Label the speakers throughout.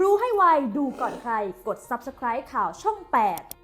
Speaker 1: รู้ให้ไวดูก่อนใคร กด subscribe ข่าวช่อง 8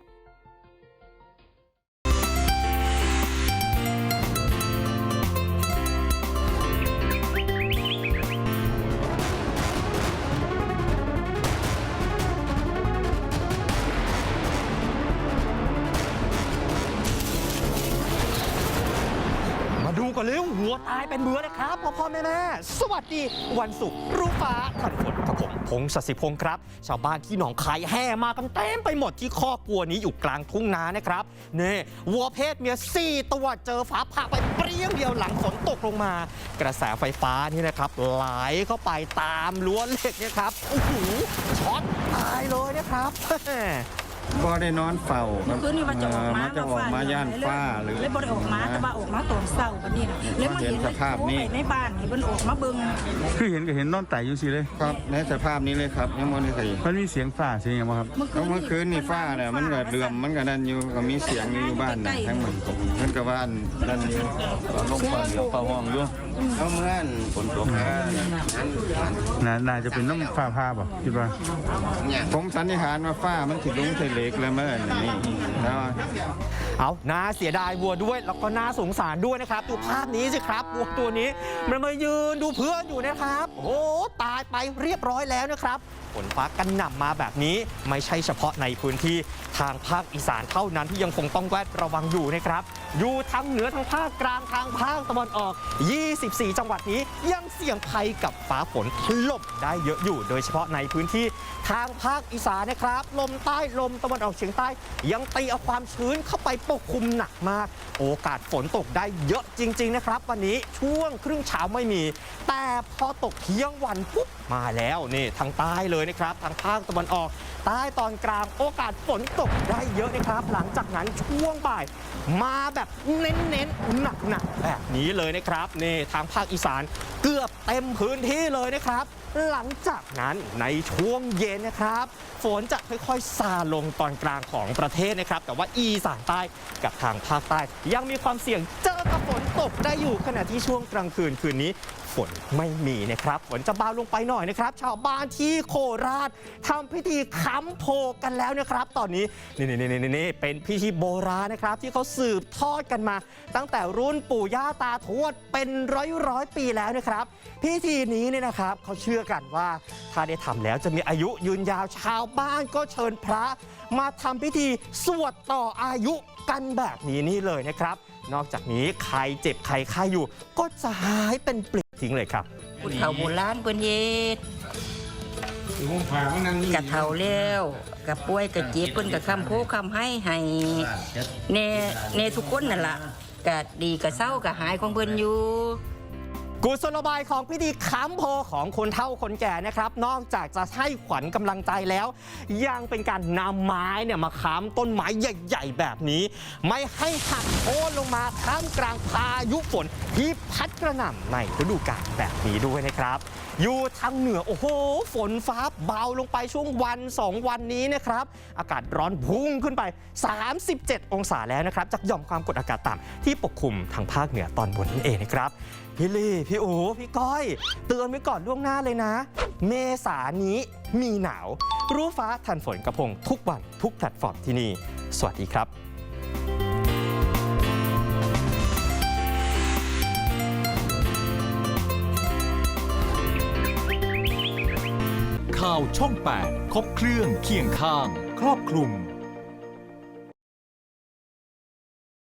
Speaker 2: มาดูกันเร็วหัวตายเป็นเบือเลยครับพ่อพ่อแม่แม่สวัสดีวันศุกร์รู้ฟ้าทันฝนกับผมพงศสิพงศ์ครับ ชาวบ้านที่หนองคายแห่มากันเต็มไปหมดที่คอกวัวนี้อยู่กลางทุ่งนานะครับนี่วัวเพศเมียสี่ตัวเจอฟ้าผ่าไปเปรี้ยงเดียวหลังฝนตกลงมา กระแสไฟฟ้านี่นะครับไหลเข้าไปตามรั้วนเหล็กเนี่ยครับโอ้โหช็อตตายเลยนะครับ
Speaker 3: ก็ได้นอนเฝ้าครับ
Speaker 4: คืนนี้ว่าจะออกมา
Speaker 3: เจะออกมาย่านฟ้าหรือ
Speaker 4: เลยบ่ได้ออกมาแต่ว่าออกมาตอนเช้าบัดนี้น่ะแล้วมาเห็น
Speaker 3: เห็นสภาพนี้
Speaker 4: โทรไปในบ้านให้เพิ่นออกมาเบิ่ง
Speaker 5: คือเห็นก็เห็นนอนไต่อยู่สิเลย
Speaker 3: ครับในสภาพนี้เลยครับยังไม่ได้ใส่
Speaker 5: มันมีเสียงฝ่าเสียงอย่างบ่ครับ
Speaker 3: ก็เมื่อคืนนี่ฟ้าเนี่ยมันก็เลื่อมมันก็นั่นอยู่ก็มีเสียงอยู่บ้านนะทั้งหมดมันก็ว่าอันนั่นอยู่ก็ลงฟ้าเดียวฟ้าห้องอยู่เอาเมื่อนฝนตกมา
Speaker 5: น่าน่าจะเป็นน้ำฝ่าพาบ่คิดว่า
Speaker 3: ผมสันนิษฐานว่าฟ้ามันถิลงใส่เหเล็กแล้วเมื่อนนี่แล้ว
Speaker 2: เอาน่าเสียดายวัวด้วย แล้วก็น่าสงสารด้วยนะครับ ดูภาพนี้สิครับวัวตัวนี้ มันมายืนดูเพื่อนอยู่นะครับ โอ้โหตายไปเรียบร้อยแล้วนะครับฝนฟ้ากันหน่ำมาแบบนี้ไม่ใช่เฉพาะในพื้นที่ทางภาคอีสานเท่านั้นที่ยังคงต้องแวดระวังอยู่นะครับ อยู่ทั้งเหนือทั้งภาคกลางทางภาคตะวันออก 24 จังหวัดนี้ยังเสี่ยงภัยกับฟ้าฝนถล่มได้เยอะอยู่ โดยเฉพาะในพื้นที่ทางภาคอีสานนะครับ ลมใต้ลมตะวันออกเฉียงใต้ ยังตีเอาความชื้นเข้าไปปกคลุมหนักมาก โอกาสฝนตกได้เยอะจริง ๆ นะครับ วันนี้ช่วงครึ่งเช้าไม่มี แต่พอตกเที่ยงวันปุ๊บมาแล้วนี่ทางใต้เลยนะครับ ทางภาคตะวันออก ใต้ตอนกลางโอกาสฝนตกได้เยอะนะครับ หลังจากนั้นช่วงบ่าย มาแบบเน้นๆหนักๆแบบนี้เลยนะครับนี่ทางภาคอีสานเกือบเต็มพื้นที่เลยนะครับหลังจากนั้นในช่วงเย็นนะครับ ฝนจะค่อยๆซาลงตอนกลางของประเทศนะครับ แต่ว่าอีสานใต้กับทางภาคใต้ ยังมีความเสี่ยงเจอกับฝน ตกได้อยู่ขณะที่ช่วงกลางคืนคืนนี้ ฝนไม่มีนะครับฝนจะเบาลงไปหน่อยนะครับ ชาวบ้านที่โคราชทำพิธีค้ำโพกันแล้วนะครับ ตอนนี้นี่นี่นี่นี่เป็นพิธีโบราณนะครับ ที่เขาสืบทอดกันมา ตั้งแต่รุ่นปู่ย่าตาทวดเป็นร้อยร้อยปีแล้วนะครับ พิธีนี้เนี่ยนะครับเขาเชื่อกันว่าถ้าได้ทำแล้วจะมีอายุยืนยาวชาวบ้านก็เชิญพระ มาทำพิธีสวดต่ออายุกันแบบนี้นี่เลยนะครับ นอกจากนี้ใครเจ็บใครไข้อยู่ ก็จะหายเป็นปลิดทิ้งเลยครับ
Speaker 4: ผู้เฒ่าโบราณเพิ่นเฮ็ดกะเฒ่าแล้วกะป่วยกะเจ็บเพิ่นกะคำโพคำให้ให้แน่แน่ทุกคนนั่นล่ะกะดีกะเศร้ากะหายของเพิ่นอยู่
Speaker 2: กุศโลบายของพิธีค้ำโพของคนเฒ่าคนแก่นะครับ นอกจากจะให้ขวัญกำลังใจแล้ว ยังเป็นการนำไม้เนี่ยมาค้ำต้นไม้ใหญ่ ๆ แบบนี้ ไม่ให้หักโค่นลงมาท่ามกลางพายุฝนที่พัดกระหน่ำในฤดูกาลแบบนี้ด้วยนะครับ อยู่ทางเหนือโอ้โห ฝนฟ้าเบาลงไปช่วงวัน 2 วันนี้นะครับ อากาศร้อนพุ่งขึ้นไป 37 องศาแล้วนะครับจากหย่อมความกดอากาศต่ำที่ปกคลุมทางภาคเหนือตอนบนนั่นเองนะครับพี่ลี่พี่อูพี่ก้อย เตือนไว้ก่อนล่วงหน้าเลยนะ เมษานี้มีหนาว รู้ฟ้าทันฝนกระพงทุกวันทุกแพลตฟอร์มที่นี่ สวัสดีครับ
Speaker 6: ข่าวช่อง 8 ครบเครื่องเคียงข้าง ครอบคลุม